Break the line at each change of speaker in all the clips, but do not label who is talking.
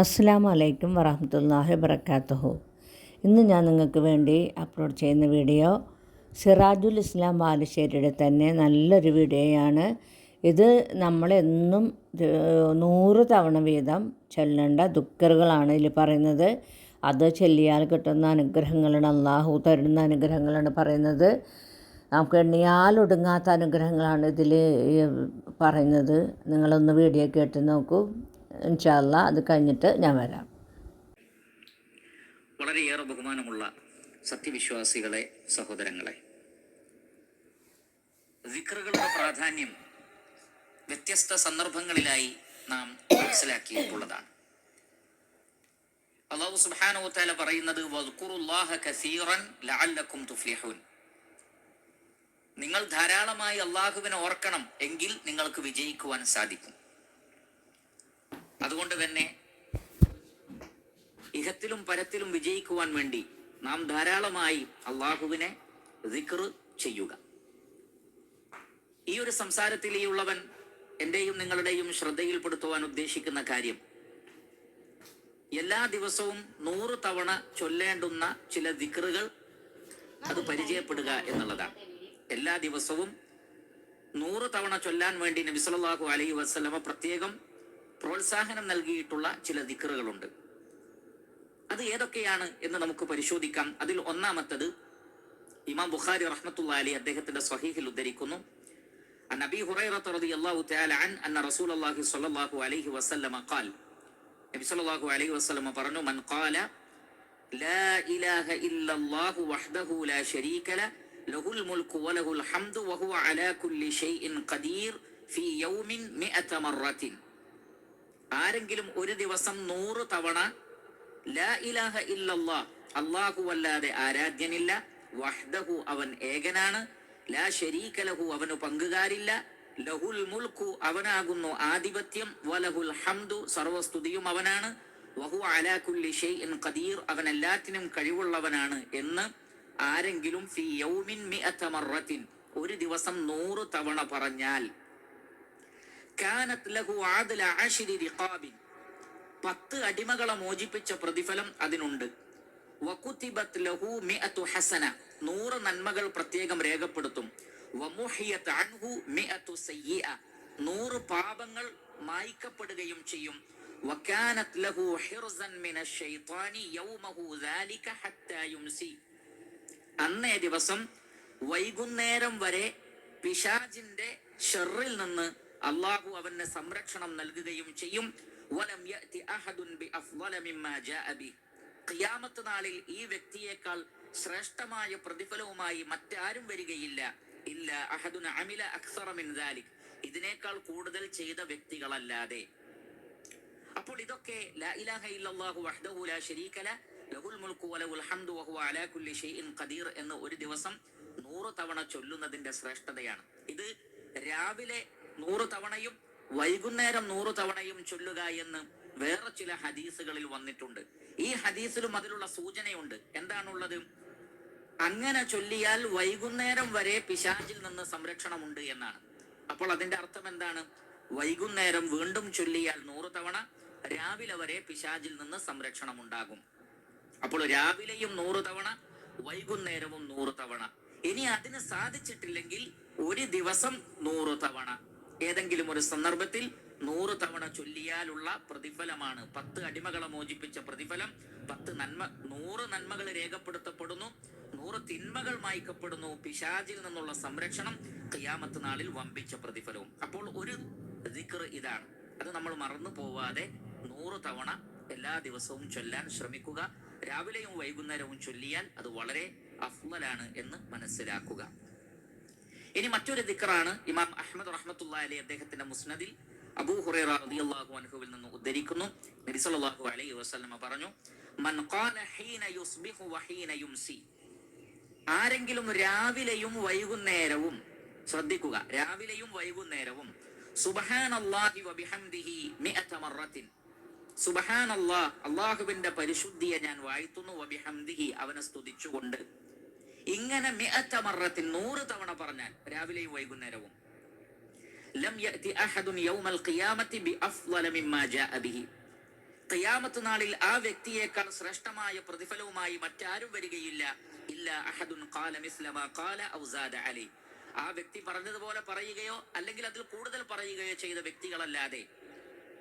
അസ്സാം വലൈക്കും വറഹമത്തല്ലാഹി വബർക്കാത്തുഹു ഇന്ന് ഞാൻ നിങ്ങൾക്ക് വേണ്ടി അപ്ലോഡ് ചെയ്യുന്ന വീഡിയോ സിറാജുൽ ഇസ്ലാം ബാലുശ്ശേരിയുടെ തന്നെ നല്ലൊരു വീഡിയോയാണ് ഇത് നമ്മളെന്നും നൂറ് തവണ വീതം ചൊല്ലേണ്ട ദുഃഖറുകളാണ് ഇതിൽ പറയുന്നത്. അത് ചൊല്ലിയാൽ കിട്ടുന്ന അനുഗ്രഹങ്ങളാണ് അള്ളാഹു തരുന്ന അനുഗ്രഹങ്ങളാണ് പറയുന്നത്. നമുക്ക് എണ്ണിയാലൊടുങ്ങാത്ത അനുഗ്രഹങ്ങളാണ് ഇതിൽ പറയുന്നത്. നിങ്ങളൊന്ന് വീഡിയോ കേട്ട് നോക്കൂ. ഇൻഷാല്ല അത് കഴിഞ്ഞിട്ട് ഞാൻ വരാം.
വളരെയേറെ ബഹുമാനമുള്ള സത്യവിശ്വാസികളെ സഹോദരങ്ങളെ. വിക്രുകളുടെ പ്രാധാന്യം വ്യത്യസ്ത സന്ദർഭങ്ങളിലായി നാം മനസ്സിലാക്കിയിട്ടുള്ളതാണ്. അള്ളാഹു സുബ്ഹാനഹു വതആല പറയുന്നത് നിങ്ങൾ ധാരാളമായി അള്ളാഹുവിനെ ഓർക്കണം എങ്കിൽ നിങ്ങൾക്ക് വിജയിക്കുവാൻ സാധിക്കും. അതുകൊണ്ട് തന്നെ ഇഹത്തിലും പരത്തിലും വിജയിക്കുവാൻ വേണ്ടി നാം ധാരാളമായി അള്ളാഹുവിനെ ദിക്ർ ചെയ്യുക. ഈ ഒരു സംസാരത്തിൽ ഈ ഉള്ളവൻ എന്റെയും നിങ്ങളുടെയും ശ്രദ്ധയിൽപ്പെടുത്തുവാൻ ഉദ്ദേശിക്കുന്ന കാര്യം എല്ലാ ദിവസവും നൂറ് തവണ ചൊല്ലേണ്ടുന്ന ചില ദിക്റുകൾ അത് പരിചയപ്പെടുക എന്നുള്ളതാണ്. എല്ലാ ദിവസവും നൂറ് തവണ ചൊല്ലാൻ വേണ്ടി നബി സല്ലല്ലാഹു അലൈഹി വസല്ലമ പ്രത്യേകം പ്രോത്സാഹനം നൽകിയിട്ടുള്ള ചില ദിക്റുകളുണ്ട് അത് ഏതൊക്കെയാണ് എന്ന് നമുക്ക് പരിശോധിക്കാം അതിൽ ഒന്നാമത്തത് ഇമാം ബുഖാരി റഹ്മത്തുള്ള അലി അദ്ദേഹത്തിന്റെ സ്വഹീഹിൽ ഉദ്ധരിക്കുന്നു عن ابي هريره رضي الله تعالى عنه ان رسول الله صلى الله عليه وسلم قال നബി സല്ലല്ലാഹു അലൈഹി വസല്ലം പറഞ്ഞു മൻ ഖാല ലാ ഇലാഹ ഇല്ലല്ലാഹു വഹ്ദഹു ലാ ശരീക ല ലഹുൽ മുൽക്കു വലഹുൽ ഹംദു വഹുവ അലാ കുല്ലി ഷൈഇൻ ഖദീർ ഫീ യൗമിൻ മിഅത മറത്തിൻ ആരെങ്കിലും ഒരു ദിവസം നൂറ് തവണ ലാ ഇലാഹ അല്ലാഹു അല്ലാതെ ആരാധ്യനില്ല. വഹ്ദഹു അവൻ ഏകനാണ്. ലാ ഷരീക ലഹു അവന് പങ്കുകാരില്ല. ലഹുൽ മുൽക്കു അവനാകുന്നു ആധിപത്യം. വലഹുൽ ഹംദു സർവസ്തുതിയും അവനാണ്. വഹു അലാ കുല്ലി ഷൈഇൻ ഖദീർ അവൻ എല്ലാത്തിനും കഴിവുള്ളവനാണ് എന്ന് ആരെങ്കിലും ഫി യൗമിൻ മിഅത മറത്തിൻ ഒരു ദിവസം നൂറ് തവണ പറഞ്ഞാൽ പത്ത് അടിമകളെ മോചിപ്പിച്ച പ്രതിഫലം അതിനുണ്ട്. ഹസന. നൂറ് നന്മകൾ പ്രത്യേകം രേഖപ്പെടുത്തും. നൂറ് പാപങ്ങൾ മായ്ക്കപ്പെടുകയും ചെയ്യും. അന്നേ ദിവസം വൈകുന്നേരം വരെ പിശാജിന്റെ ഷെറിൽ നിന്ന് അള്ളാഹു അവന് സംരക്ഷണം നൽകുകയും ചെയ്യും. വലം അഹദുൻ ബിഅഫ്ളല മിമ്മാ ബി ഖിയാമത്ത് നാളിൽ ഈ വ്യക്തിയേക്കാൾ ശ്രേഷ്ഠമായ പ്രതിഫലവുമായി മറ്റാരും വരികയില്ല. ഇല്ല അഹദുൻ അമില അക്സറ മിൻ ഇതിനേക്കാൾ കൂടുതൽ ചെയ്ത വ്യക്തികളല്ലാതെ. അപ്പോൾ ഇതൊക്കെ ലാ ഇലാഹ ഇല്ലല്ലാഹു വഹ്ദഹു ലാ ലഹുൽ ഹംദു അലാ കുല്ലി ഷൈഇൻ ഖദീർ എന്ന് ഒരു ദിവസം നൂറ് തവണ ചൊല്ലുന്നതിന്റെ ശ്രേഷ്ഠതയാണ്. ഇത് രാവിലെ നൂറ് തവണയും വൈകുന്നേരം നൂറ് തവണയും ചൊല്ലുക എന്ന് വേറെ ചില ഹദീസുകളിൽ വന്നിട്ടുണ്ട്. ഈ ഹദീസിലും അതിലുള്ള സൂചനയുണ്ട്. എന്താണുള്ളത്? അങ്ങനെ ചൊല്ലിയാൽ വൈകുന്നേരം വരെ പിശാചിൽ നിന്ന് സംരക്ഷണമുണ്ട് എന്നാണ്. അപ്പോൾ അതിന്റെ അർത്ഥം എന്താണ്? വൈകുന്നേരം വീണ്ടും ചൊല്ലിയാൽ നൂറ് തവണ രാവിലെ വരെ പിശാചിൽ നിന്ന് സംരക്ഷണം ഉണ്ടാകും അപ്പോൾ രാവിലെയും നൂറ് തവണ വൈകുന്നേരവും നൂറ് തവണ. ഇനി അതിന് സാധിച്ചിട്ടില്ലെങ്കിൽ ഒരു ദിവസം നൂറ് തവണ. ഏതെങ്കിലും ഒരു സന്ദർഭത്തിൽ നൂറ് തവണ ചൊല്ലിയാലുള്ള പ്രതിഫലമാണ്. പത്ത് അടിമകളെ മോചിപ്പിച്ച പ്രതിഫലം. പത്ത് നന്മ നൂറ് നന്മകൾ രേഖപ്പെടുത്തപ്പെടുന്നു. നൂറ് തിന്മകൾ മായ്ക്കപ്പെടുന്നു. പിശാചിൽ നിന്നുള്ള സംരക്ഷണം കയ്യാമത്ത് നാളിൽ വമ്പിച്ച പ്രതിഫലവും. അപ്പോൾ ഒരു ദിക്ർ ഇതാണ്. അത് നമ്മൾ മറന്നു പോവാതെ നൂറ് തവണ എല്ലാ ദിവസവും ചൊല്ലാൻ ശ്രമിക്കുക. രാവിലെയും വൈകുന്നേരവും ചൊല്ലിയാൽ അത് വളരെ അഫ്ലലാണ് എന്ന് മനസ്സിലാക്കുക. ഇനി മറ്റൊരു ദിക്കറാണ് ഇമാം അഹമ്മദ് റഹ്മത്തുള്ള അലി അദ്ദേഹത്തിന്റെ മുസ്നദിൽ അബൂ ഹുറൈറ റളിയല്ലാഹു അൻഹുവിൽ നിന്ന് ഉദ്ധരിക്കുന്നു. നബി സല്ലല്ലാഹു അലൈഹി വസല്ലമ പറഞ്ഞു മൻ ഖാല ഹീന യുസ്ബിഹു വഹീന യുംസി. ആരെങ്കിലും രാവിലെയും വൈകുന്നേരവും ശ്രദ്ധിക്കുക രാവിലെയും വൈകുന്നേരവും സുബ്ഹാനല്ലാഹി വബിഹംദിഹി മിഅത മറത്തിൻ സുബ്ഹാനല്ലാഹ് അല്ലാഹുവിന്റെ പരിശുദ്ധിയെ ഞാൻ വാഴ്ത്തുന്നു വബിഹംദിഹി അവനെ സ്തുതിച്ചുകൊണ്ട് ഇങ്ങനെ മിഅത്തമറത്തിൽ നൂറ് തവണ പറഞ്ഞാൽ രാവിലെയും വൈകുന്നേരവും. ലം യഅതി അഹദുൻ യൗമൽ ഖിയാമത്തി ബിഅഫ്ളല മിമ്മാ ജാഅ ബിഹി. ഖിയാമത്ത് നാളിൽ ആ വ്യക്തിയേക്കാൾ ശ്രേഷ്ഠമായ പ്രതിഫലവുമായി മറ്റാരും വരികയില്ല. ഇല്ല അഹദുൻ ഖാല മിസ്ലമ ഖാല ഔ സാദ അലി. ആ വ്യക്തി പറഞ്ഞതുപോലെ പറയുകയോ അല്ലെങ്കിൽ അതിൽ കൂടുതൽ പറയുകയോ ചെയ്ത വ്യക്തികളല്ലാതെ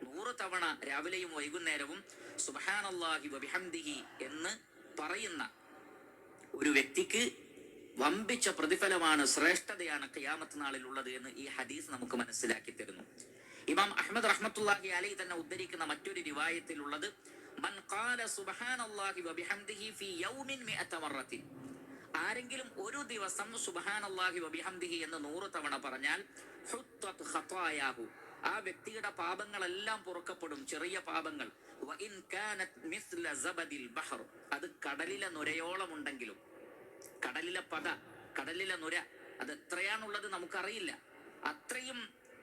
നൂറ് തവണ രാവിലെയും വൈകുന്നേരവും സുബ്ഹാനല്ലാഹി വബിഹംദിഹി എന്ന് പറയുന്ന ഒരു വ്യക്തിക്ക് വമ്പിച്ച പ്രതിഫലമാണ് ശ്രേഷ്ഠതയാണ് കയാമത്ത് നാളിൽ ഉള്ളത് എന്ന് ഈ ഹദീസ് നമുക്ക് മനസ്സിലാക്കി തരുന്നു. ഇമാം അഹമ്മദ് റഹ്മത്തുല്ലാഹി അലൈ തന്നെ ഉദ്ധരിക്കുന്ന മറ്റൊരു രിവായത്തിലുള്ളത് ആരെങ്കിലും ഒരു ദിവസം സുബ്ഹാനല്ലാഹി വബിഹംദിഹി എന്ന് നൂറ് തവണ പറഞ്ഞാൽ ആ വ്യക്തിയുടെ പാപങ്ങളെല്ലാം പുറക്കപ്പെടും ചെറിയ പാപങ്ങൾ. അത് കടലിലെ നുരയോളം ഉണ്ടെങ്കിലും കടലിലെ പത കടലിലെ നുര അത് എത്രയാണുള്ളത് നമുക്കറിയില്ല. അത്രയും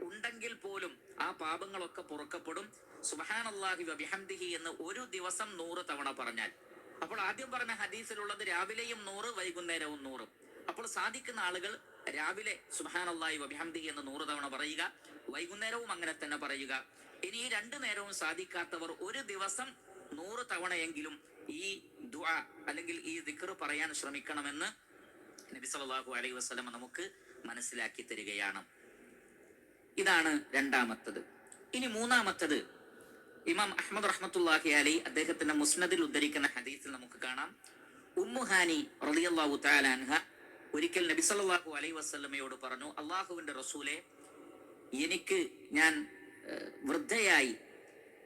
ഉണ്ടെങ്കിൽ പോലും ആ പാപങ്ങളൊക്കെ പുറക്കപ്പെടും. സുബഹാനല്ലാഹി വബിഹംദിഹി എന്ന് ഒരു ദിവസം നൂറ് തവണ പറഞ്ഞാൽ. അപ്പോൾ ആദ്യം പറഞ്ഞ ഹദീസിലുള്ളത് രാവിലെയും നൂറ് വൈകുന്നേരവും നൂറ്. അപ്പോൾ സാധിക്കുന്ന ആളുകൾ രാവിലെ സുബഹാനല്ലാഹി വബിഹംദിഹി എന്ന് നൂറ് തവണ പറയുക. വൈകുന്നേരവും അങ്ങനെ തന്നെ പറയുക. ഇനി ഈ രണ്ടു നേരവും സാധിക്കാത്തവർ ഒരു ദിവസം നൂറ് തവണയെങ്കിലും ഈ ദുആ അല്ലെങ്കിൽ ഈ ദിക്കർ പറയാൻ ശ്രമിക്കണമെന്ന് നബി സല്ലല്ലാഹു അലൈഹി വസല്ലം നമുക്ക് മനസ്സിലാക്കി തരികയാണ്. ഇതാണ് രണ്ടാമത്തത്. ഇനി മൂന്നാമത്തത് ഇമാം അഹമ്മദ് റഹ്മത്തുല്ലാഹി അലി അദ്ദേഹത്തിന്റെ മുസ്നദിൽ ഉദ്ധരിക്കുന്ന ഹദീസിൽ നമുക്ക് കാണാം. ഉമ്മുഹാനി റളിയല്ലാഹു തആല അൻഹ ഒരിക്കൽ നബി സല്ലല്ലാഹു അലൈഹി വസല്ലമയോട് പറഞ്ഞു അള്ളാഹുവിന്റെ റസൂലെ എനിക്ക് ഞാൻ വൃദ്ധയായി.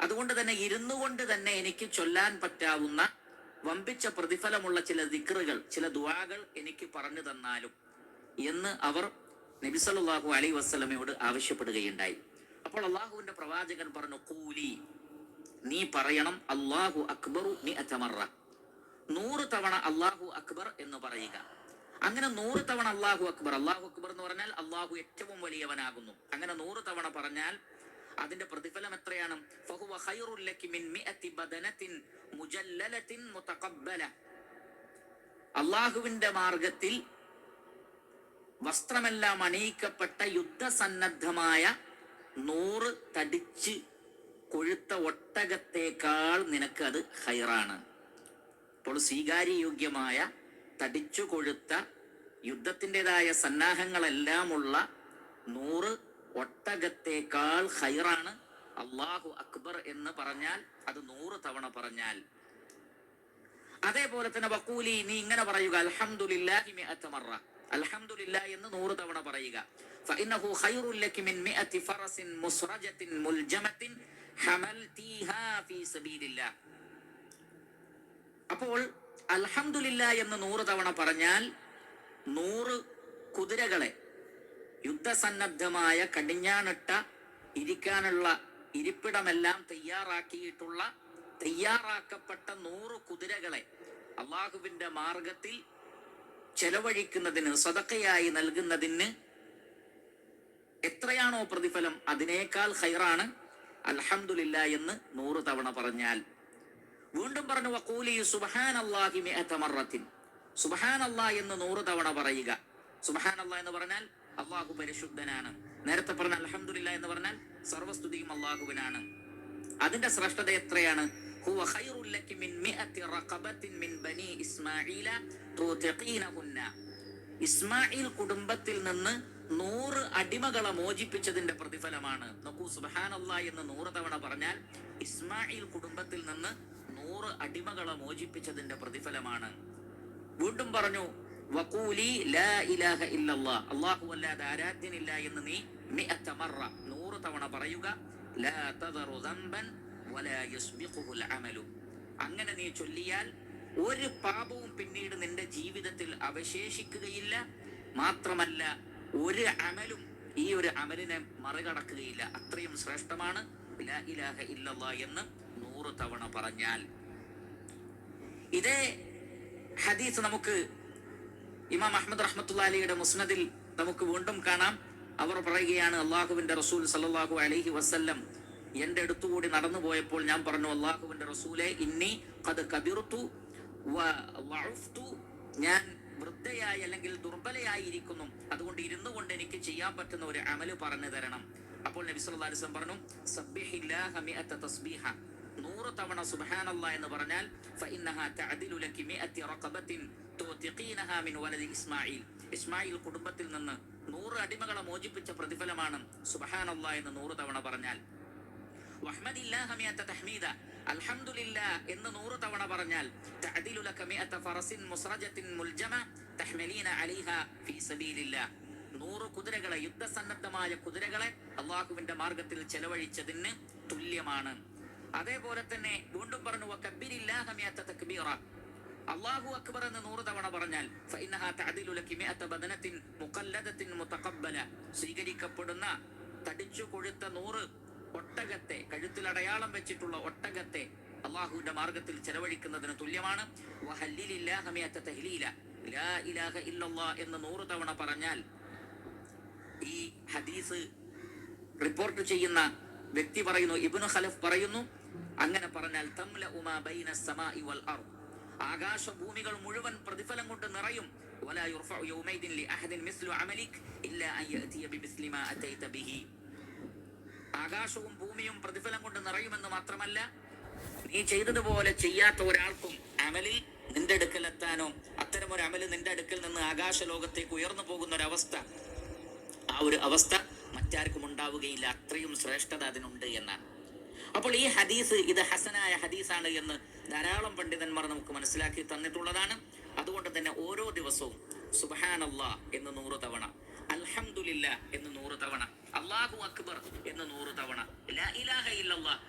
അതുകൊണ്ട് തന്നെ ഇരുന്നു കൊണ്ട് തന്നെ എനിക്ക് ചൊല്ലാൻ പറ്റാവുന്ന വമ്പിച്ച പ്രതിഫലമുള്ള ചില ദിക്റുകൾ ചില ദുവാകൾ എനിക്ക് പറഞ്ഞു തന്നാലും എന്ന് അവർ നബി അലൈ അലൈഹി വസല്ലമയോട് ആവശ്യപ്പെടുകയുണ്ടായി. അപ്പോൾ അള്ളാഹുവിന്റെ പ്രവാചകൻ പറഞ്ഞു കൂലി നീ പറയണം അള്ളാഹു അക്ബറു നീ അറ്റമറ നൂറ് തവണ അള്ളാഹു അക്ബർ എന്ന് പറയുക. അങ്ങനെ നൂറ് തവണ അള്ളാഹു അക്ബർ. അള്ളാഹു അക്ബർ എന്ന് പറഞ്ഞാൽ അള്ളാഹു ഏറ്റവും വലിയവനാകുന്നു. അങ്ങനെ നൂറ് തവണ പറഞ്ഞാൽ അതിന്റെ പ്രതിഫലം എത്രയാണ്? അള്ളാഹുവിന്റെ മാർഗത്തിൽ വസ്ത്രമെല്ലാം അണിയിക്കപ്പെട്ട യുദ്ധസന്നദ്ധമായ നൂറ് തടിച്ച് കൊഴുത്ത ഒട്ടകത്തേക്കാൾ നിനക്ക് അത് ഹൈറാണ് അപ്പോൾ സ്വീകാര്യയോഗ്യമായ തടിച്ചു കൊഴുത്ത യുദ്ധത്തിന്റെതായ സന്നാഹങ്ങളെല്ലാമുള്ള നൂറ് ഒട്ടകത്തേക്കാൾ ഹൈറാണ് അള്ളാഹു അക്ബർ എന്ന് പറഞ്ഞാൽ അത് നൂറ് തവണ പറഞ്ഞാൽ. അതേപോലെ തന്നെ വക്കൂലി നീ ഇങ്ങനെ പറയുക അൽഹംദുലില്ലാഹി മിഅത്ത മറ. അൽഹംദുലില്ലാ എന്ന് നൂറ് തവണ പറയുക. ഫഇന്നഹു മിൻ മിഅതി ഫറസിൻ സബീലില്ലാഹ് അപ്പോൾ അൽഹംദുലില്ല എന്ന് നൂറ് തവണ പറഞ്ഞാൽ നൂറ് കുതിരകളെ യുദ്ധസന്നദ്ധമായ കടിഞ്ഞാണിട്ട ഇരിക്കാനുള്ള ഇരിപ്പിടമെല്ലാം തയ്യാറാക്കിയിട്ടുള്ള തയ്യാറാക്കപ്പെട്ട നൂറ് കുതിരകളെ അള്ളാഹുവിന്റെ മാർഗത്തിൽ ചെലവഴിക്കുന്നതിന് സ്വതക്കയായി നൽകുന്നതിന് എത്രയാണോ പ്രതിഫലം അതിനേക്കാൾ ഹൈറാണ് അൽഹംദുലില്ല എന്ന് നൂറ് തവണ പറഞ്ഞാൽ. വീണ്ടും പറഞ്ഞു വക്കൂലി സുബഹാൻ അള്ളാഹി മറത്തിൽ സുബഹാൻ അള്ളാഹ് എന്ന് നൂറ് തവണ പറയുക. സുബഹാൻ അള്ളാഹ് എന്ന് പറഞ്ഞാൽ അള്ളാഹു പരിശുദ്ധനാണ്. നേരത്തെ പറഞ്ഞ അലഹമില്ല എന്ന് പറഞ്ഞാൽ സർവസ്തുതിയും അള്ളാഹുവിനാണ് അതിന്റെ ശ്രേഷ്ഠത എത്രയാണ്? ഇസ്മായിൽ കുടുംബത്തിൽ നിന്ന് നൂറ് അടിമകളെ മോചിപ്പിച്ചതിന്റെ പ്രതിഫലമാണ്. നോക്കൂ സുബഹാനല്ലാ എന്ന് നൂറ് തവണ പറഞ്ഞാൽ ഇസ്മായിൽ കുടുംബത്തിൽ നിന്ന് നൂറ് അടിമകളെ മോചിപ്പിച്ചതിന്റെ പ്രതിഫലമാണ്. വീണ്ടും പറഞ്ഞു വഖൂലി ലാ ഇലാഹ അല്ലാതെ ആരാധ്യനില്ല എന്ന് നീ മിഅത്ത നൂറ് തവണ പറയുക ലാ തദറു വലാ അങ്ങനെ നീ ചൊല്ലിയാൽ ഒരു പാപവും പിന്നീട് നിന്റെ ജീവിതത്തിൽ അവശേഷിക്കുകയില്ല. മാത്രമല്ല ഒരു അമലും ഈ ഒരു അമലിനെ മറികടക്കുകയില്ല. അത്രയും ശ്രേഷ്ഠമാണ് ഇലാഹ ഇല്ലല്ലാ എന്ന് നൂറ് തവണ പറഞ്ഞാൽ. ഇതേ ഹദീസ് നമുക്ക് ഇമാം അഹമ്മദ് റഹ്മത്തുള്ള അലിയുടെ മുസ്നദിൽ നമുക്ക് വീണ്ടും കാണാം. അവർ പറയുകയാണ് അള്ളാഹുവിന്റെ റസൂൽ സല്ലല്ലാഹു അലഹി വസ്ല്ലം എന്റെ അടുത്തുകൂടി നടന്നു പോയപ്പോൾ ഞാൻ പറഞ്ഞു അള്ളാഹുവിന്റെ റസൂലെ ഇന്നി കത് കബിർത്തു. ഞാൻ വൃദ്ധയായി അല്ലെങ്കിൽ ദുർബലയായിരിക്കുന്നു. അതുകൊണ്ട് ഇരുന്നു കൊണ്ട് എനിക്ക് ചെയ്യാൻ പറ്റുന്ന ഒരു അമൽ പറഞ്ഞു തരണം. അപ്പോൾ നബി സല്ലല്ലാഹു അലൈഹി പറഞ്ഞു മിഅത തസ്ബീഹ. നൂറ് തവണ സുബാനല്ല എന്ന് പറഞ്ഞാൽ ഇസ്മാഈൽ. ഇസ്മായിൽ കുടുംബത്തിൽ നിന്ന് നൂറ് അടിമകളെ മോചിപ്പിച്ച പ്രതിഫലമാണ് സുബഹാനല്ല എന്ന് നൂറ് തവണ പറഞ്ഞാൽ. അൽഹംദുലില്ലാ എന്ന് നൂറ് തവണ പറഞ്ഞാൽ നൂറ് കുതിരകളെ യുദ്ധസന്നദ്ധമായ കുതിരകളെ അള്ളാഹുവിന്റെ മാർഗത്തിൽ ചെലവഴിച്ചതിന് തുല്യമാണ്. അതേപോലെ തന്നെ വീണ്ടും പറഞ്ഞു തക്ബീറ. അള്ളാഹു അക്ബർ എന്ന് നൂറ് തവണ പറഞ്ഞാൽ സ്വീകരിക്കപ്പെടുന്ന തടിച്ചു കൊഴുത്ത നൂറ് ഒട്ടകത്തെ കഴുത്തിൽ അടയാളം വെച്ചിട്ടുള്ള ഒട്ടകത്തെ അള്ളാഹുവിന്റെ മാർഗത്തിൽ ചെലവഴിക്കുന്നതിന് തുല്യമാണ്. എന്ന് നൂറ് തവണ പറഞ്ഞാൽ ഈ ഹദീസ് റിപ്പോർട്ട് ചെയ്യുന്ന വ്യക്തി പറയുന്നു ഇബ്നു ഖലഫ് പറയുന്നു അങ്ങനെ പറഞ്ഞാൽ തംല ഉമാ ബൈന സമാഇ വൽ അർദ് ആകാശഭൂമികൾ മുഴുവൻ പ്രതിഫലം കൊണ്ട് നിറയും ولا يرفع يومئذ لأحد مثل عملك إلا أن يأتي بمثل ما أتيت به ആകാശവും ഭൂമിയും പ്രതിഫലം കൊണ്ട് നിറയുമെന്ന് മാത്രമല്ല നീ ചെയ്തതുപോലെ ചെയ്യാത്ത ഒരാൾക്കും അമലിൽ നിന്റെ അടുക്കൽ എത്താനോ അത്തരം ഒരു അമല് നിന്റെ അടുക്കൽ നിന്ന് ആകാശ ലോകത്തേക്ക് ഉയർന്നു പോകുന്ന ഒരു അവസ്ഥ ആ ഒരു അവസ്ഥ മറ്റാർക്കും ഉണ്ടാവുകയില്ല അത്രയും ശ്രേഷ്ഠത അതിനുണ്ട് എന്നാണ് അപ്പോൾ ഈ ഹദീസ് ഇത് ഹസനായ ഹദീസാണ് എന്ന് ധാരാളം പണ്ഡിതന്മാർ നമുക്ക് മനസ്സിലാക്കി തന്നിട്ടുള്ളതാണ്. അതുകൊണ്ട് തന്നെ ഓരോ ദിവസവും സുബാനല്ല എന്ന് നൂറ് തവണ അൽഹംദുലില്ല എന്ന് നൂറ് തവണ അള്ളാഹു അക്ബർ എന്ന് നൂറ് തവണ ഇലാഹ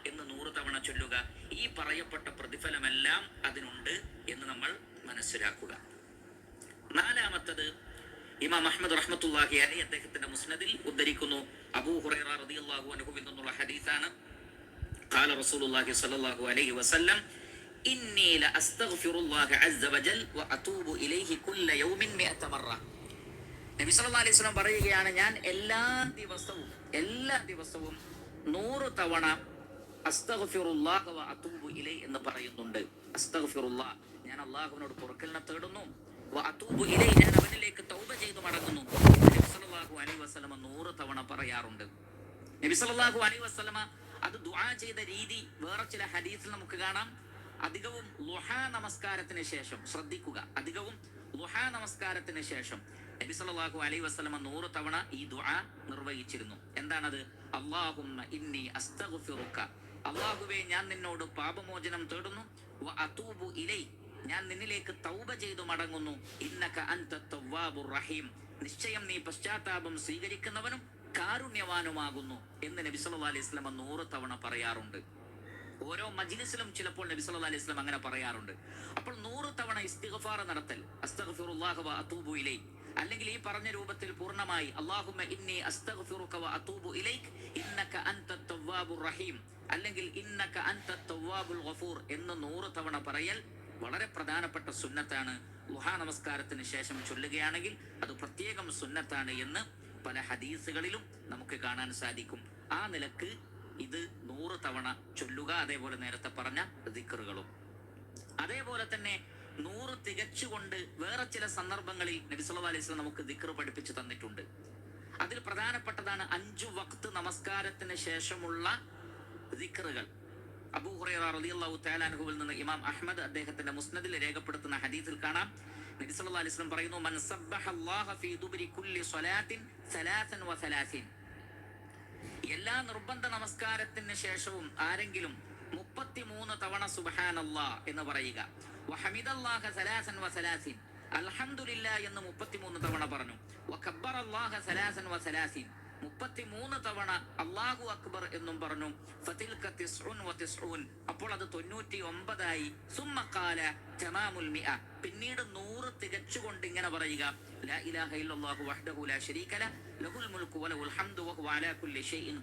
എന്ന് നൂറ് തവണ ചൊല്ലുക ഈ പറയപ്പെട്ട പ്രതിഫലമെല്ലാം അതിനുണ്ട് എന്ന് നമ്മൾ മനസ്സിലാക്കുക. നാലാമത്തത് ഇമാം അഹമ്മദ് റഹ്മത്തുല്ലാഹി അലി അദ്ദേഹത്തിന്റെ മുസ്നദിൽ ഉദ്ധരിക്കുന്നു. അബൂ ഹുറൈറ റളിയല്ലാഹു അൻഹു നിന്നുള്ള ഹദീസാണ്. قال رسول الله صلى الله عليه وسلم إني لأستغفر الله عز وجل وأتوب إليه كل يوم مئة مرة നബി സല്ലല്ലാഹു അലൈഹി വസല്ലം പറയുകയാണ് ഞാൻ എല്ലാ ദിവസവും എല്ലാ ദിവസവും നൂറ് തവണ അസ്തഗ്ഫിറുല്ലാഹ വ അതൂബു ഇലൈ എന്ന് പറയുന്നുണ്ട് അസ്തഗ്ഫിറുല്ലാ ഞാൻ അള്ളാഹുവിനോട് പൊറുക്കലിനെ തേടുന്നു വ അതൂബു ഇലൈ ഞാൻ അവനിലേക്ക് തൗബ ചെയ്തു മടങ്ങുന്നു എന്ന് നബി സല്ലല്ലാഹു അലൈഹി വസല്ലമ നൂറ് തവണ പറയാറുണ്ട് നബി സല്ലല്ലാഹു അലൈഹി വസല്ലമ അത് ദുആ ചെയ്ത രീതി വേറെ ചില ഹദീസിൽ നമുക്ക് കാണാം. അധികവും ലുഹാ നമസ്കാരത്തിന് ശേഷം ശ്രദ്ധിക്കുക. അധികവും ലുഹാ നമസ്കാരത്തിന് ശേഷം നബി സല്ലല്ലാഹു അലൈഹി വസല്ലമ നൂറ് തവണ ഈ ദുആ നിർവഹിച്ചിരുന്നു. എന്താണത്? അല്ലാഹുമ്മ ഇന്നി അസ്തഗ്ഫിറുക. അല്ലാഹുവേ ഞാൻ നിന്നോട് പാപമോചനം തേടുന്നു. വ അതൂബു ഇലൈ. ഞാൻ നിന്നിലേക്ക് തൗബ ചെയ്തു മടങ്ങുന്നു. ഇന്നക അൻത തവ്വാബുർ റഹീം. നിശ്ചയം നീ പശ്ചാത്താപം സ്വീകരിക്കുന്നവനും കാരുണ്യവാനുമാകുന്നു എന്ന് നബി സല്ലല്ലാഹു അലൈഹി സ്വലമ നൂറ് തവണ പറയാറുണ്ട്. ഓരോ മജ്ലിസിലും ചിലപ്പോൾ നബി സല്ലല്ലാഹു അലൈഹി സ്വലം അങ്ങനെ പറയാറുണ്ട്. അപ്പോൾ നൂറ് തവണ ഇസ്തിഗ്ഫാർ നടത്തൽ അതൂബു ഇലൈക് അല്ലെങ്കിൽ ഈ പറഞ്ഞ രൂപത്തിൽ പൂർണമായി അല്ലാഹുമ്മ ഇന്നി വ ഇലൈക് ഇന്നക അൻത റഹീം അല്ലെങ്കിൽ ഇന്നക അൻത ഗഫൂർ എന്ന് നൂറ് തവണ പറയൽ വളരെ പ്രധാനപ്പെട്ട സുന്നത്താണ്. ലുഹാ നമസ്കാരത്തിന് ശേഷം ചൊല്ലുകയാണെങ്കിൽ അത് പ്രത്യേകം സുന്നത്താണ് എന്ന് പല ഹദീസുകളിലും നമുക്ക് കാണാൻ സാധിക്കും. ആ നിലയ്ക്ക് ഇത് നൂറ് തവണ ചൊല്ലുക അതേപോലെ നേരത്തെ പറഞ്ഞ ദിക്കറുകളും അതേപോലെ തന്നെ നൂറ് തികച്ചുകൊണ്ട് വേറെ ചില സന്ദർഭങ്ങളിൽ നബി സല്ലല്ലാഹു അലൈഹി നമുക്ക് ദിക്കർ പഠിപ്പിച്ചു തന്നിട്ടുണ്ട്. അതിൽ പ്രധാനപ്പെട്ടതാണ് അഞ്ചു വക്ത് നമസ്കാരത്തിന് ശേഷമുള്ള ദിക്കറുകൾ അബൂ ഹുറൈറ റളിയല്ലാഹു തആല നിന്ന് ഇമാം അഹ്മദ് അദ്ദേഹത്തിന്റെ മുസ്നദിൽ രേഖപ്പെടുത്തുന്ന ഹദീസിൽ കാണാം. നബി സല്ലല്ലാഹു അലൈഹി വസല്ലം പറയുന്നു മൻ സബ്ബഹ അല്ലാഹ ഫീ ദുബരി കുല്ലി സ്വലാത്തിൻ സലാസൻ വ സലാസിൻ എല്ലാ നിർബന്ധ നമസ്കാരത്തിന് ശേഷവും ആരെങ്കിലും മുപ്പത്തിമൂന്ന് തവണ സുബ്ഹാനല്ലാ എന്ന് പറയുക. വഹമിദല്ലാഹ സലാസൻ വ സലാസിൻ അൽഹംദുലില്ലാ എന്ന് മുപ്പത്തിമൂന്ന് തവണ പറഞ്ഞു. വഖബ്ബറല്ലാഹ സലാസൻ വ സലാസിൻ മുപ്പത്തിമൂന്ന് തവണ അള്ളാഹു അക്ബർ എന്നും പറഞ്ഞു. അപ്പോൾ അത് തൊണ്ണൂറ്റി ഒമ്പതായി സുമ്മക്കാല തമാമുൽ മിഅ. പിന്നീട് നൂറ് തികച്ചുകൊണ്ട് ഇങ്ങനെ പറയുക. ലാ ഇലാഹ ഇല്ലല്ലാഹു വഹ്ദഹു ലാ ലഹുൽ വലഹുൽ ഹംദു വഹു അലാ കുല്ലി ഷൈഇൻ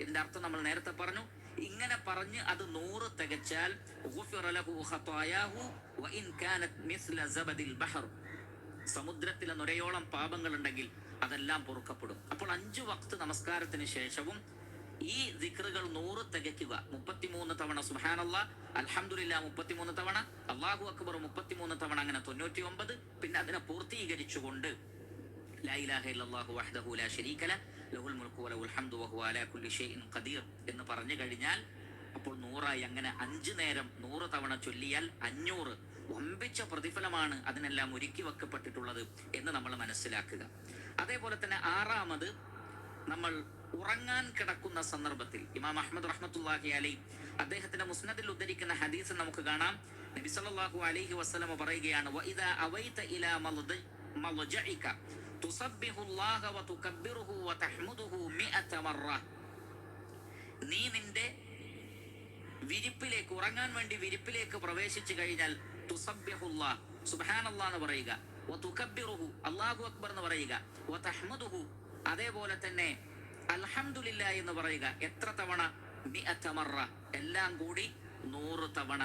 ഇതിന്റെ അർത്ഥം നമ്മൾ നേരത്തെ പറഞ്ഞു. ഇങ്ങനെ പറഞ്ഞ് അത് നൂറ് തികച്ചാൽ സമുദ്രത്തിലെ നുരയോളം പാപങ്ങൾ ഉണ്ടെങ്കിൽ അതെല്ലാം പൊറുക്കപ്പെടും. അപ്പോൾ അഞ്ചു വക്ത് നമസ്കാരത്തിന് ശേഷവും ഈ ദിക്റുകൾ നൂറ് തികയ്ക്കുക. മുപ്പത്തിമൂന്ന് തവണ സുഹാനല്ല അലഹമുല്ല മുപ്പത്തിമൂന്ന് തവണ അള്ളാഹു അക്ബർ മുപ്പത്തിമൂന്ന് തവണ അങ്ങനെ തൊണ്ണൂറ്റി ഒമ്പത് പിന്നെ അതിനെ പൂർത്തീകരിച്ചുകൊണ്ട് എന്ന് പറഞ്ഞു കഴിഞ്ഞാൽ അപ്പോൾ നൂറായി അങ്ങനെ അഞ്ചു നേരം നൂറ് തവണ ചൊല്ലിയാൽ അഞ്ഞൂറ് വമ്പിച്ച പ്രതിഫലമാണ് അതിനെല്ലാം ഒരുക്കി വെക്കപ്പെട്ടിട്ടുള്ളത് എന്ന് നമ്മൾ മനസ്സിലാക്കുക. അതേപോലെ തന്നെ ആറാമത് നമ്മൾ ഉറങ്ങാൻ കിടക്കുന്ന സന്ദർഭത്തിൽ ഇമാം അഹമ്മദ് റഹ്മത്തുല്ലാഹി അലൈ അദ്ദേഹത്തിന്റെ മുസ്നദിൽ ഉദ്ധരിക്കുന്ന ഹദീസ് നമുക്ക് കാണാം. നബി സല്ലല്ലാഹു അലൈഹി വസല്ലമ പറയുകയാണ് വഇദാ അവൈത ഇലാ മൽജഇക തുസബ്ബിഹുല്ലാഹ വതുകബ്ബിറുഹു വതഹ്മുദുഹു മിഅത മറ. നീ നിന്റെ വിരിപ്പിലേക്ക് ഉറങ്ങാൻ വേണ്ടി വിരിപ്പിലേക്ക് പ്രവേശിച്ചു കഴിഞ്ഞാൽ എന്ന് പറയുക. അല്ലാഹു അക്ബർ എന്ന് പറയുക അതേപോലെ തന്നെ അൽഹംദുലില്ലാ എന്ന് പറയുക. എത്ര തവണ? എല്ലാം കൂടി നൂറ് തവണ.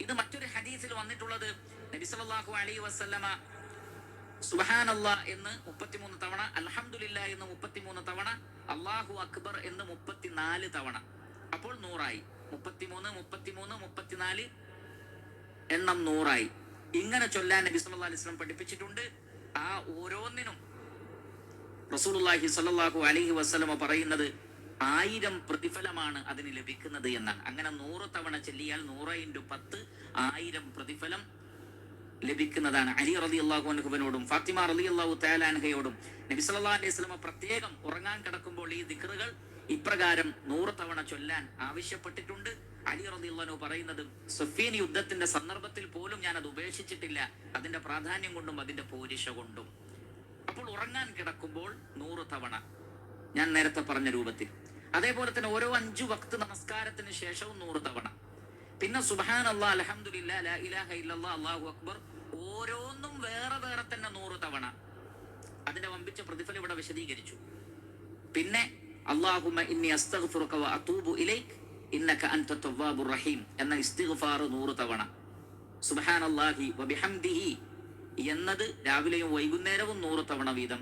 ഇത് മറ്റൊരു ഹദീസിൽ വന്നിട്ടുള്ളത് നബി സല്ലല്ലാഹു അലൈഹി വസല്ലമ സുബഹാനല്ലാ എന്ന് മുപ്പത്തിമൂന്ന് തവണ അൽഹംദുലില്ലാ എന്ന് മുപ്പത്തിമൂന്ന് തവണ അള്ളാഹു അക്ബർ എന്ന് മുപ്പത്തിനാല് തവണ. അപ്പോൾ നൂറായി. മുപ്പത്തിമൂന്ന് മുപ്പത്തിമൂന്ന് മുപ്പത്തിനാല് എണ്ണം നൂറായി. ഇങ്ങനെ ചൊല്ലാൻ നബി സല്ലല്ലാഹു അലൈഹി വസല്ലം പഠിപ്പിച്ചിട്ടുണ്ട്. ആ ഓരോന്നിനും റസൂലുള്ളാഹി സല്ലാഹു അലഹി വസ്ലമ പറയുന്നത് ആയിരം പ്രതിഫലമാണ് അതിന് ലഭിക്കുന്നത് എന്നാണ്. അങ്ങനെ നൂറ് തവണ ചെല്ലിയാൽ നൂറ് ഇന്റു പത്ത് ആയിരം പ്രതിഫലം ലഭിക്കുന്നതാണ്. അലി റലി അള്ളാഹു അനുഹുബനോടും ഫാത്തിമ റലി അള്ളാഹു തയാലാൻഹയോടും നബി സല്ലാ അലൈഹി സ്വലമ പ്രത്യേകം ഉറങ്ങാൻ കിടക്കുമ്പോൾ ഈ ദിക്റുകൾ ഇപ്രകാരം നൂറ് തവണ ചൊല്ലാൻ ആവശ്യപ്പെട്ടിട്ടുണ്ട്. അലി റതി അള്ളാഹു പറയുന്നത് സുഫീൻ യുദ്ധത്തിന്റെ സന്ദർഭത്തിൽ പോലും ഞാൻ അത് ഉപേക്ഷിച്ചിട്ടില്ല. അതിന്റെ പ്രാധാന്യം കൊണ്ടും അതിന്റെ പോരിശ കൊണ്ടും. അപ്പോൾ ഉറങ്ങാൻ കിടക്കുമ്പോൾ നൂറ് തവണ. ഞാൻ നേരത്തെ പറഞ്ഞ രൂപത്തിൽ. അതേപോലെ തന്നെ ഓരോ അഞ്ചു വക്ത് നമസ്കാരത്തിന് ശേഷവും നൂറ് തവണ. പിന്നെ സുബാൻ അള്ളാഹ് അലഹമുല്ല അള്ളാഹു ഇലാഹ അല്ലാഹു അക്ബർ ഓരോന്നും വേറെ വേറെ തന്നെ നൂറ് തവണ. അതിന്റെ വമ്പിച്ച പ്രതിഫലം ഇവിടെ വിശദീകരിച്ചു. പിന്നെ അള്ളാഹുമ ഇന്നി അസ്തഗ്ഫിറുക വ അതൂബു ഇലൈക് ഇന്നക അൻത തവ്വാബുർ റഹീം എന്ന ഇസ്തിഗ്ഫാർ നൂറ് തവണ. സുബ്ഹാനല്ലാഹി വബിഹംദിഹി. എന്നത് രാവിലെയും വൈകുന്നേരവും നൂറ് തവണ വീതം.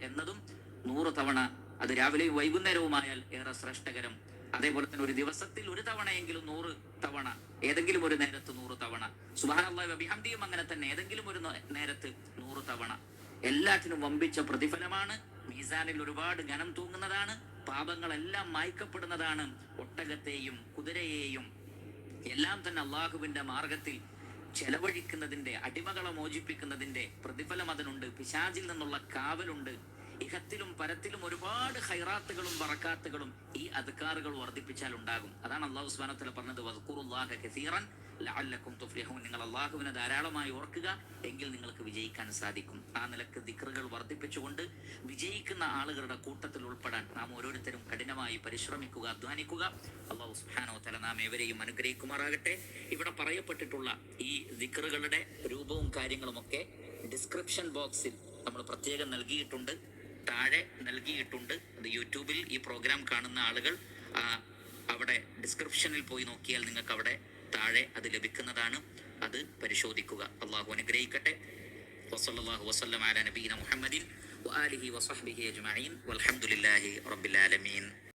എന്നതും നൂറ് തവണ. അത് രാവിലെയും വൈകുന്നേരവുമായാൽ ഏറെ ശ്രേഷ്ഠകരം. അതേപോലെ തന്നെ ഒരു ദിവസത്തിൽ ഒരു തവണയെങ്കിലും നൂറ് തവണ ഏതെങ്കിലും ഒരു നേരത്ത് നൂറ് തവണ. സുബാനല്ലാഹി വബിഹംദിയും അങ്ങനെ തന്നെ ഏതെങ്കിലും ഒരു നേരത്ത് നൂറ് തവണ. എല്ലാറ്റിനും വമ്പിച്ച പ്രതിഫലമാണ് മീസാനിൽ ഒരുപാട് ഘനം തൂങ്ങുന്നതാണ് പാപങ്ങളെല്ലാം മായ്ക്കപ്പെടുന്നതാണ് ഒട്ടകത്തെയും കുതിരയെയും എല്ലാം തന്നെ അള്ളാഹുവിന്റെ മാർഗത്തിൽ ചെലവഴിക്കുന്നതിന്റെ അടിമകളെ മോചിപ്പിക്കുന്നതിന്റെ പ്രതിഫലം അതിനുണ്ട്. പിശാചിൽ നിന്നുള്ള കാവലുണ്ട്. ഇഹത്തിലും പരത്തിലും ഒരുപാട് ഹൈറാത്തുകളും വറക്കാത്തുകളും ഈ അധികാറുകൾ വർദ്ധിപ്പിച്ചാൽ ഉണ്ടാകും അതാണ് അള്ളാഹു സ്വാനത്തിൽ പറഞ്ഞത് വസ്കൂറുല്ലാഹ കസീറൻ ലഅല്ലക്കും തുഫ്ലിഹൂൻ. നിങ്ങൾ അള്ളാഹുവിനെ ധാരാളമായി ഓർക്കുക. എങ്കിൽ നിങ്ങൾക്ക് വിജയിക്കാൻ സാധിക്കും. ആ നിലയ്ക്ക് ദിക്റുകൾ വർദ്ധിപ്പിച്ചുകൊണ്ട് വിജയിക്കുന്ന ആളുകളുടെ കൂട്ടത്തിൽ ഉൾപ്പെടാൻ നാം ഓരോരുത്തരും കഠിനമായി പരിശ്രമിക്കുക അധ്വാനിക്കുക. അള്ളാഹു സുഹാനോ തല നാം ഏവരെയും അനുഗ്രഹിക്കുമാറാകട്ടെ. ഇവിടെ പറയപ്പെട്ടിട്ടുള്ള ഈ ദിക്റുകളുടെ രൂപവും കാര്യങ്ങളുമൊക്കെ ഡിസ്ക്രിപ്ഷൻ ബോക്സിൽ നമ്മൾ പ്രത്യേകം നൽകിയിട്ടുണ്ട്. താഴെ നൽകിയിട്ടുണ്ട്. അത് യൂട്യൂബിൽ ഈ പ്രോഗ്രാം കാണുന്ന ആളുകൾ അവിടെ ഡിസ്ക്രിപ്ഷനിൽ പോയി നോക്കിയാൽ നിങ്ങൾക്ക് അവിടെ താഴെ അത് ലഭിക്കുന്നതാണ്. അത് പരിശോധിക്കുക. അള്ളാഹു അനുഗ്രഹിക്കട്ടെ. വസല്ലാഹു വസല്ലം അലാ നബീന മുഹമ്മദിൻ വൽഹംദുലില്ലാഹി റബ്ബിൽ ആലമീൻ.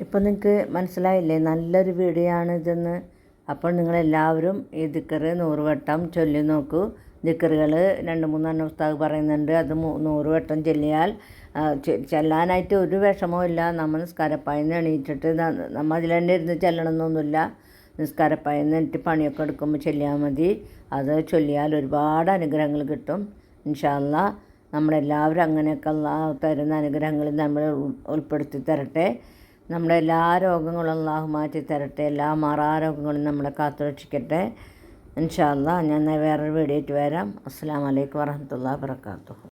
ഇപ്പം നിങ്ങൾക്ക് മനസ്സിലായില്ലേ? നല്ലൊരു വീഡിയോ ആണ് ഇതെന്ന്. അപ്പോൾ നിങ്ങളെല്ലാവരും ഈ ദിക്കറ് നൂറ് വട്ടം ചൊല്ലി നോക്കൂ. ദിക്കറുകൾ രണ്ട് മൂന്നെണ്ണം ഉസ്താദ് പറയുന്നുണ്ട്. അത് മൂ- നൂറ് വട്ടം ചൊല്ലിയാൽ ചെല്ലാനായിട്ട് ഒരു വിഷമവും ഇല്ല നമ്മൾ സ്കരപ്പായി എണീറ്റിട്ട് നമ്മൾ അതിൽ ഇരുന്ന് ചെല്ലണമെന്നൊന്നുമില്ല. നിസ്കാരപ്പായെന്ന് എന്നിട്ട് പണിയൊക്കെ എടുക്കുമ്പോൾ ചൊല്ലിയാൽ മതി. അത് ചൊല്ലിയാൽ ഒരുപാട് അനുഗ്രഹങ്ങൾ കിട്ടും. ഇൻഷാല്ല നമ്മളെല്ലാവരും അങ്ങനെയൊക്കെ അള്ളാഹു തരുന്ന അനുഗ്രഹങ്ങൾ നമ്മൾ ഉൾപ്പെടുത്തി തരട്ടെ. നമ്മുടെ എല്ലാ രോഗങ്ങളും അള്ളാഹു മാറ്റി തരട്ടെ. എല്ലാ മാറാരോഗങ്ങളും നമ്മളെ കാത്തുരക്ഷിക്കട്ടെ. ഇൻഷാല്ല ഞാൻ വേറൊരു വീഡിയോ ആയിട്ട് വരാം. അസ്സാം വലൈക്കും വരഹമുല്ലാ വാബർക്കാത്തു